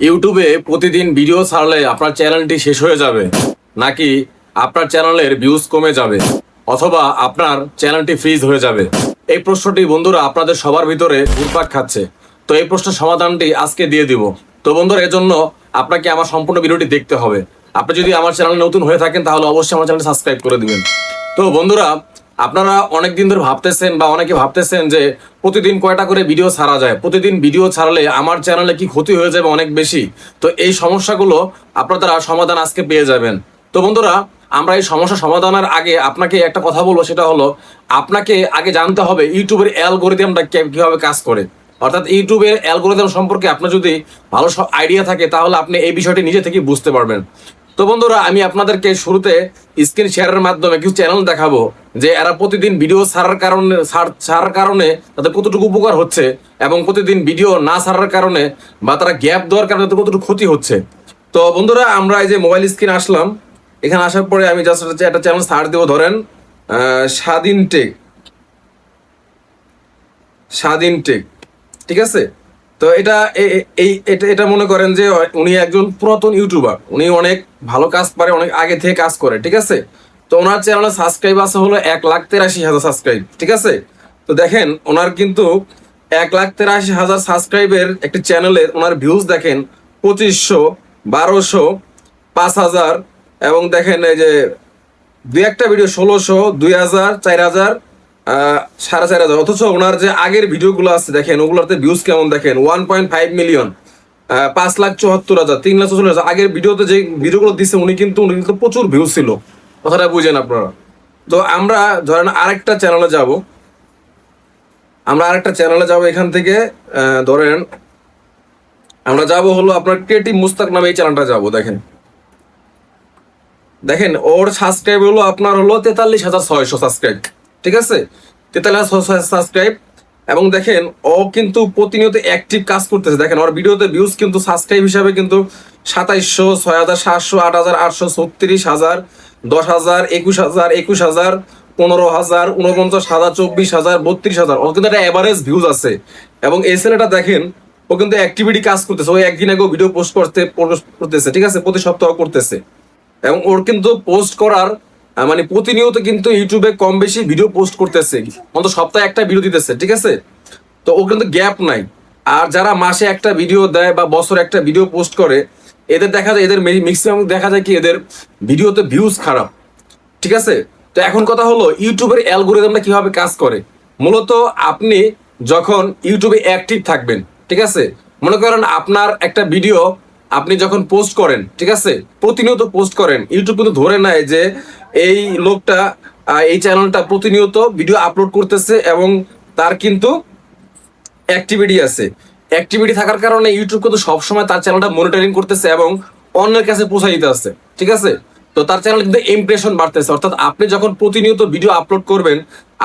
ইউটিউবে প্রতিদিন ভিডিও ছাড়লে আপনার চ্যানেলটি শেষ হয়ে যাবে, নাকি আপনার চ্যানেলের ভিউজ কমে যাবে, অথবা আপনার চ্যানেলটি ফ্রিজ হয়ে যাবে? এই প্রশ্নটি বন্ধুরা আপনাদের সবার ভিতরে ঘুরপাক খাচ্ছে। তো এই প্রশ্নের সমাধানটি আজকে দিয়ে দিব। তো বন্ধুরা, এজন্য আপনাকে আমার সম্পূর্ণ ভিডিওটি দেখতে হবে। আপনি যদি আমার চ্যানেল নতুন হয়ে থাকেন, তাহলে অবশ্যই আমার চ্যানেলটি সাবস্ক্রাইব করে দিবেন। তো বন্ধুরা আপনারা অনেক দিন ধরে ভাবতেছেন বা অনেকে ভাবতেছেন যে প্রতিদিন কয়টা করে ভিডিও ছাড়া যায়? প্রতিদিন ভিডিও ছাড়লে আমার চ্যানেলে কি ক্ষতি হয়ে যাবে অনেক বেশি? তো এই সমস্যাগুলো আপনারা সমাধান আজকে পেয়ে যাবেন। তো বন্ধুরা, আমরা এই সমস্যা সমাধানের আগে আপনাকে একটা কথা বলব, সেটা হলো আপনাকে আগে জানতে হবে ইউটিউবের অ্যালগোরিদমটা কীভাবে কাজ করে। অর্থাৎ ইউটিউবের অ্যালগোরিদম সম্পর্কে আপনার যদি ভালো সব আইডিয়া থাকে, তাহলে আপনি এই বিষয়টি নিজে থেকে বুঝতে পারবেন। তো বন্ধুরা, আমি আপনাদেরকে শুরুতে স্ক্রিন শেয়ারের মাধ্যমে কিছু চ্যানেল দেখাবো যে এরা প্রতিদিন ভিডিও ছাড়ার কারণে ছাড়- ছাড়ার কারণে তাদের কতটুকু উপকার হচ্ছে এবং প্রতিদিন ভিডিও না ছাড়ার কারণে বা তারা গ্যাপ দেওয়ার কারণে তাদের কতটুকু ক্ষতি হচ্ছে। তো বন্ধুরা, আমরা এই যে মোবাইল স্ক্রিন আসলাম। এখানে আসার পরে আমি জাস্ট একটা চ্যানেল সার্চ দেবো, ধরেন স্বাধীন টেক স্বাধীন টেক ঠিক আছে? তো এটা এই, এটা মনে করেন যে উনি একজন পুরাতন ইউটিউবার। উনি অনেক ভালো কাজ পারে, অনেক আগে থেকে কাজ করে, ঠিক আছে? তো ওনার চ্যানেলে সাবস্ক্রাইব আছে হলো এক লাখ তেরাশি হাজার সাবস্ক্রাইব ঠিক আছে? তো দেখেন, ওনার কিন্তু এক লাখ তেরাশি হাজার সাবস্ক্রাইবের একটি চ্যানেলের ওনার ভিউজ দেখেন পঁচিশশো, বারোশো, পাঁচ হাজার এবং দেখেন এই যে, দুই একটা ভিডিও ষোলোশো, দুই হাজার, চার হাজার সাড়ে চার হাজার। অথচ ওনার যে আগের ভিডিওগুলো আছে দেখেন, ওগুলোতে ভিউজ কেমন দেখেন? ওয়ান পয়েন্ট ফাইভ মিলিয়ন পাঁচ লাখ চুয়াত্তর হাজার, তিন লাখ চল্লিশ হাজার। আগের ভিডিওতে যে ভিডিওগুলো দিছে, উনি কিন্তু উনি কিন্তু প্রচুর ভিউজ ছিল। কথাটা বুঝেন আপনারা। তো আমরা ধরেন আরেকটা চ্যানেলে যাব। আমরা আরেকটা চ্যানেলে যাব এখান থেকে ধরেন আমরা যাব হলো আপনার ক্রিয়েটিভ মুস্তাক নামে এই চ্যানেলটা যাব, দেখেন। দেখেন, ওর সাবস্ক্রাইব হলো আপনার হলো তেতাল্লিশ হাজার ছয়শো সাবস্ক্রাইব ঠিক আছে? তেতাল্লিশ সাবস্ক্রাইব এবং দেখেন, ও কিন্তু প্রতিনিয়ত অ্যাক্টিভ কাজ করতেছে। দেখেন, ওর ভিডিওতে ভিউজ কিন্তু সাবস্ক্রাইব হিসাবে কিন্তু সাতাইশশো, ছয় হাজার সাতশো, আট হাজার আটশো, ছত্রিশ হাজার, দশ হাজার, একুশ হাজার একুশ হাজার, পনেরো হাজার উনপঞ্চাশ হাজার, চব্বিশ হাজার, বত্রিশ হাজার। ওর কিন্তু একটা অ্যাভারেজ ভিউজ আছে। এবং এই ছেলেটা দেখেন, ও কিন্তু অ্যাক্টিভিটি কাজ করতেছে। ও একদিন আগেও ভিডিও পোস্ট করতে করতেছে, ঠিক আছে? প্রতি সপ্তাহ করতেছে। এবং ওর কিন্তু পোস্ট করার মানে প্রতিনিয়ত কিন্তু ইউটিউবে কম বেশি ভিডিও পোস্ট করতেছে। অন্তত সপ্তাহে একটা ভিডিও দিতেছে, ঠিক আছে? তো ও কিন্তু গ্যাপ নাই। আর যারা মাসে একটা ভিডিও দেয় বা বছরে একটা ভিডিও পোস্ট করে, এদের দেখা যায়, এদের ম্যাক্সিমাম দেখা যায় কি, এদের ভিডিওতে ভিউজ খারাপ, ঠিক আছে? তো এখন কথা হলো, ইউটিউবের অ্যালগোরিদমটা কীভাবে কাজ করে? মূলত আপনি যখন ইউটিউবে অ্যাক্টিভ থাকবেন, ঠিক আছে? মনে করেন আপনার একটা ভিডিও আপনি যখন পোস্ট করেন, ঠিক আছে? প্রতিনিয়ত পোস্ট করেন। ইউটিউব কিন্তু ধরে নেয় যে এই লোকটা এই চ্যানেলটা প্রতিনিয়ত ভিডিও আপলোড করতেছে এবং তার কিন্তু অ্যাক্টিভিটি আছে। অ্যাক্টিভিটি থাকার কারণে ইউটিউব কিন্তু সবসময় তার চ্যানেলটা মনিটরিং করতেছে এবং অন্যের কাছে পৌঁছে দিতে আসছে, ঠিক আছে? তো তার চ্যানেল কিন্তু ইমপ্রেশন বাড়তেছে। অর্থাৎ আপনি যখন প্রতিনিয়ত ভিডিও আপলোড করবেন,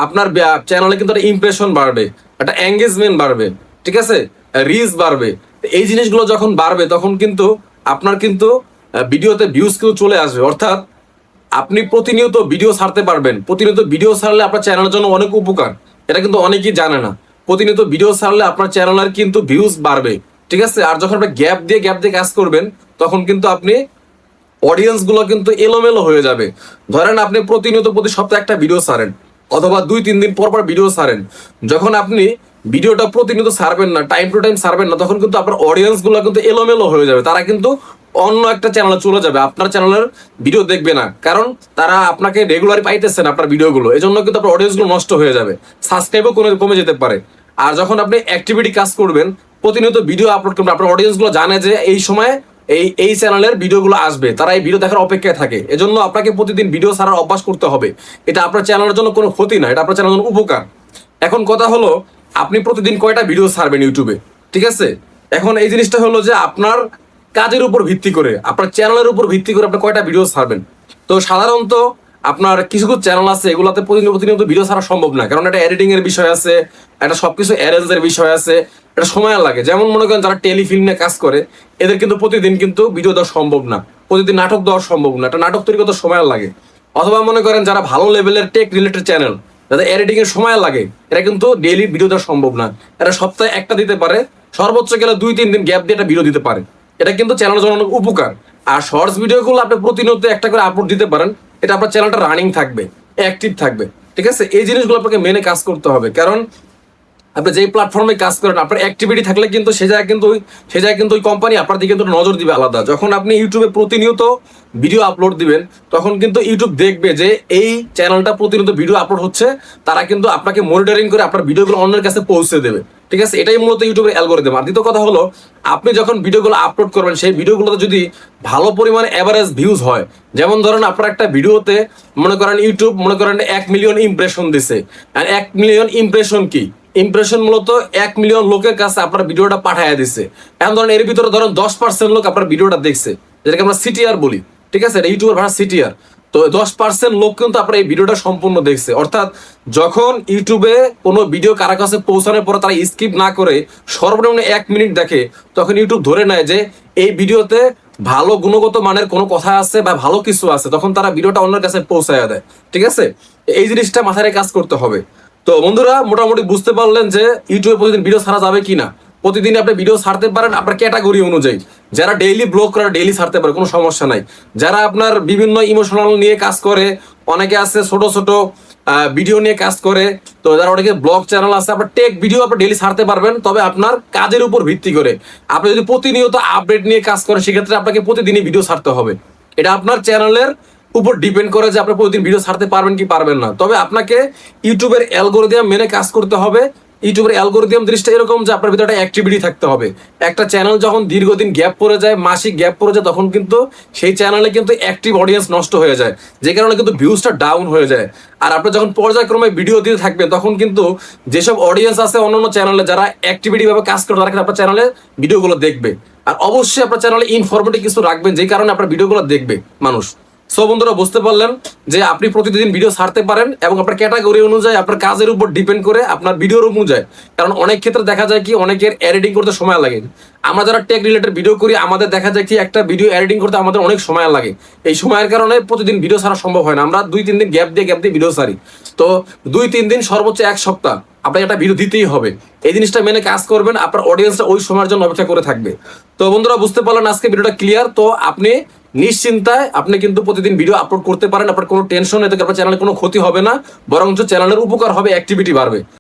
আপনার চ্যানেলে কিন্তু একটা ইমপ্রেশন বাড়বে, একটা এঙ্গেজমেন্ট বাড়বে, ঠিক আছে? রিচ বাড়বে। এই জিনিসগুলো যখন বাড়বে, তখন কিন্তু আপনার কিন্তু ভিডিওতে ভিউজ কিন্তু চলে আসবে। অর্থাৎ আপনি প্রতিনিয়ত ভিডিও ছাড়তে পারবেন। প্রতিনিয়ত ভিডিও ছাড়লে আপনার চ্যানেলের জন্য অনেক উপকার। এটা কিন্তু অনেকেই জানে না। প্রতিনিয়ত ভিডিও ছাড়লে আপনার চ্যানেলের কিন্তু ভিউজ বাড়বে। ঠিক আছে? আর যখন আপনি গ্যাপ দিয়ে গ্যাপ দিয়ে কাজ করবেন, তখন কিন্তু আপনি অডিয়েন্সগুলো কিন্তু এলোমেলো হয়ে যাবে। ধরেন আপনি প্রতিনিয়ত প্রতি সপ্তাহে একটা ভিডিও ছাড়েন, অথবা দুই, তিন দিন পর পর ভিডিও ছাড়েন। যখন আপনি ভিডিওটা প্রতিনিয়ত সারবেন না টাইম টু টাইম সারবেন না, তখন কিন্তু আপনার অডিয়েন্সগুলো কিন্তু এলোমেলো হয়ে যাবে, তারা কিন্তু অন্য একটা চ্যানেলে চলে যাবে, আপনার চ্যানেলের ভিডিও দেখবে না, কারণ তারা আপনাকে রেগুলারই পাইতেছেন আপনার ভিডিওগুলো এই জন্য কিন্তু আপনার অডিয়েন্সগুলো নষ্ট হয়ে যাবে সাবস্ক্রাইবও কমে কমে যেতে পারে। আর যখন আপনি অ্যাক্টিভিটি কাজ করবেন, প্রতিনিয়ত ভিডিও আপলোড করবেন, আপনার অডিয়েন্সগুলো জানে যে এই সময় এই এই চ্যানেলের ভিডিওগুলো আসবে, তারা এই ভিডিও দেখার অপেক্ষায় থাকে, এজন্য আপনাকে প্রতিদিন ভিডিও ছাড়ার অভ্যাস করতে হবে, এটা আপনার চ্যানেলের জন্য কোনো ক্ষতি না, এটা আপনার চ্যানেলের জন্য উপকার। এখন কথা হলো আপনি প্রতিদিন কয়টা ভিডিও ছাড়বেন ইউটিউবে? ঠিক আছে? এখন এই জিনিসটা হলো যে আপনার কাজের উপর ভিত্তি করে, আপনার চ্যানেলের উপর ভিত্তি করে আপনি কয়টা ভিডিও ছাড়বেন? তো সাধারণত আপনার কিছু কিছু চ্যানেল আছে, এগুলাতে প্রতিনিয়ত প্রতিনিয়ত ভিডিও ছাড়া সম্ভব না। কারণ এটা এডিটিং এর বিষয় আছে একটা সবকিছু অ্যারেঞ্জ এর বিষয় আছে, এটা সময় লাগে। যেমন মনে করেন যারা টেলিফিল্মে কাজ করে, এদের কিন্তু প্রতিদিন কিন্তু ভিডিও দেওয়া সম্ভব না। প্রতিদিন নাটক দেওয়া সম্ভব না। একটা নাটক তৈরি করতে সময় লাগে। অথবা মনে করেন যারা ভালো লেভেলের টেক রিলেটেড চ্যানেল যাদের এডিটিং এর সময় লাগে। এটা কিন্তু ডেইলি ভিডিও দেওয়া সম্ভব না। এটা সপ্তাহে একটা দিতে পারে, সর্বোচ্চ গেলে দুই, তিন দিন গ্যাপ দিয়ে একটা ভিডিও দিতে পারে। এটা কিন্তু চ্যানেল জন্য অনেক উপকার। আর শর্টস ভিডিওগুলো আপনি প্রতিনিয়ত একটা করে আপলোড দিতে পারেন, এটা আপনার চ্যানেলটা রানিং থাকবে অ্যাক্টিভ থাকবে। ঠিক আছে? এই জিনিসগুলো আপনাকে মেনে কাজ করতে হবে। কারণ আপনি যেই প্ল্যাটফর্মে কাজ করেন, আপনার অ্যাক্টিভিটি থাকলে কিন্তু সে জায়গায় কিন্তু সে জায়গায় কিন্তু ওই কোম্পানি আপনার দিকে কিন্তু নজর দিবে আলাদা। যখন আপনি ইউটিউবে প্রতিনিয়ত ভিডিও আপলোড দিবেন, তখন কিন্তু ইউটিউব দেখবে যে এই চ্যানেলটা প্রতিনিয়ত ভিডিও আপলোড হচ্ছে, তারা কিন্তু আপনাকে মনিটরিং করে আপনার ভিডিওগুলো অন্যের কাছে পৌঁছে দেবে। ঠিক আছে? এটাই মূলত ইউটিউবের অ্যালগোরিদম আর দ্বিতীয় কথা হলো, আপনি যখন ভিডিওগুলো আপলোড করবেন, সেই ভিডিওগুলোতে যদি ভালো পরিমাণে অ্যাভারেজ ভিউজ হয়, যেমন ধরেন আপনার একটা ভিডিওতে মনে করেন ইউটিউব মনে করেন এক মিলিয়ন ইমপ্রেশন দিছে। আর এক মিলিয়ন ইমপ্রেশন কি? ইমপ্রেশন মূলত এক মিলিয়ন লোকের কাছে আপনার ভিডিওটা পাঠায় দিছে। এখন ধরেন এর ভিতরে ধরেন দশ পার্সেন্ট লোক আপনার ভিডিওটা দেখছে। যেটাকে আমরা সিটিআর বলি। ঠিক আছে? এটা ইউটিউবের ভাষা সিটিআর তো দশ পার্সেন্ট লোক কিন্তু আপনার এই ভিডিওটা সম্পূর্ণ দেখছে। অর্থাৎ যখন ইউটিউবে কোনো ভিডিও কারা কাছে পৌঁছানোর পর তারা স্কিপ না করে, সর্বনিম্ন এক মিনিট দেখে, তখন ইউটিউব ধরে নেয় যে, এই ভিডিওতে ভালো গুণগত মানের কোনো কথা আছে বা ভালো কিছু আছে, তখন তারা ভিডিওটা অন্যের কাছে পৌঁছায় দেয়। ঠিক আছে? এই জিনিসটা মাথায় কাজ করতে হবে। তো বন্ধুরা, মোটামুটি বুঝতে পারলেন যে ইউটিউবে প্রতিদিন ভিডিও ছাড়া যাবে কি না প্রতিদিন আপনি ভিডিও ছাড়তে পারেন আপনার ক্যাটাগরি অনুযায়ী। যারা ডেইলি ব্লগ করে ডেইলি ছাড়তে পারে, কোনো সমস্যা নাই। যারা আপনার বিভিন্ন ইমোশনাল নিয়ে কাজ করে, অনেকে আছে ছোট ছোট ভিডিও নিয়ে কাজ করে, তো যারা অনেকে ব্লগ চ্যানেল আছে, আপনার টেক ভিডিও আপনি ডেইলি ছাড়তে পারবেন, তবে আপনার কাজের উপর ভিত্তি করে। আপনি যদি প্রতিনিয়ত আপডেট নিয়ে কাজ করেন, সেক্ষেত্রে আপনাকে প্রতিদিনই ভিডিও ছাড়তে হবে। এটা আপনার চ্যানেলের উপর ডিপেন্ড করে যে আপনি প্রতিদিন ভিডিও ছাড়তে পারবেন কি পারবেন না। তবে আপনাকে ইউটিউবের অ্যালগোরিদম মেনে কাজ করতে হবে। ইউটিউবের অ্যালগোরিদম জিনিসটা এরকম যে আপনার ভিতরে একটা অ্যাক্টিভিটি থাকতে হবে। একটা চ্যানেল যখন দীর্ঘদিন গ্যাপ পড়ে যায়, মাসিক গ্যাপ পড়ে যায়, তখন কিন্তু সেই চ্যানেলে কিন্তু অ্যাক্টিভ অডিয়েন্স নষ্ট হয়ে যায়। যে কারণে কিন্তু ভিউজটা ডাউন হয়ে যায়। আর আপনি যখন পর্যায়ক্রমে ভিডিও দিতে থাকবেন, তখন কিন্তু যেসব অডিয়েন্স আছে অন্যান্য চ্যানেলে যারা অ্যাক্টিভিটি ভাবে কাজ করে, তারা কিন্তু আপনার চ্যানেলে ভিডিওগুলো দেখবে। আর অবশ্যই আপনার চ্যানেলে ইনফরমেটিভ কিছু রাখবেন, যেই কারণে আপনার ভিডিওগুলো দেখবে মানুষ। সো বন্ধুরা, বুঝতে পারলেন যে আপনি প্রতিদিন ভিডিও ছাড়তে পারেন এবং আপনার ক্যাটাগরি অনুযায়ী আপনার কাজের উপর ডিপেন্ড করে আপনার ভিডিওর অনুযায়ী। কারণ অনেক ক্ষেত্রে দেখা যায় কি, অনেকের এডিটিং করতে সময় লাগে। আমরা যারা টেক রিলেটেড ভিডিও করি, আমাদের দেখা যায় কি, একটা ভিডিও এডিটিং করতে আমাদের অনেক সময় লাগে। এই সময়ের কারণে প্রতিদিন ভিডিও ছাড়া সম্ভব হয় না। আমরা দুই, তিন দিন গ্যাপ দিয়ে গ্যাপ দিয়ে ভিডিও ছাড়ি। তো দুই, তিন দিন সর্বোচ্চ এক সপ্তাহ আপনাকে একটা ভিডিও দিতেই হবে। এই জিনিসটা মেনে কাজ করবেন, আপনার অডিয়েন্সটা ওই সময়ের জন্য অপেক্ষা করে থাকবে। তো বন্ধুরা, বুঝতে পারলেন আজকে ভিডিওটা ক্লিয়ার তো আপনি নিশ্চিন্তায় আপনি কিন্তু প্রতিদিন ভিডিও আপলোড করতে পারেন। আপনার কোনো টেনশন এতে আপনার চ্যানেলে কোনো ক্ষতি হবে না। বরঞ্চ চ্যানেলের উপকার হবে অ্যাক্টিভিটি বাড়বে।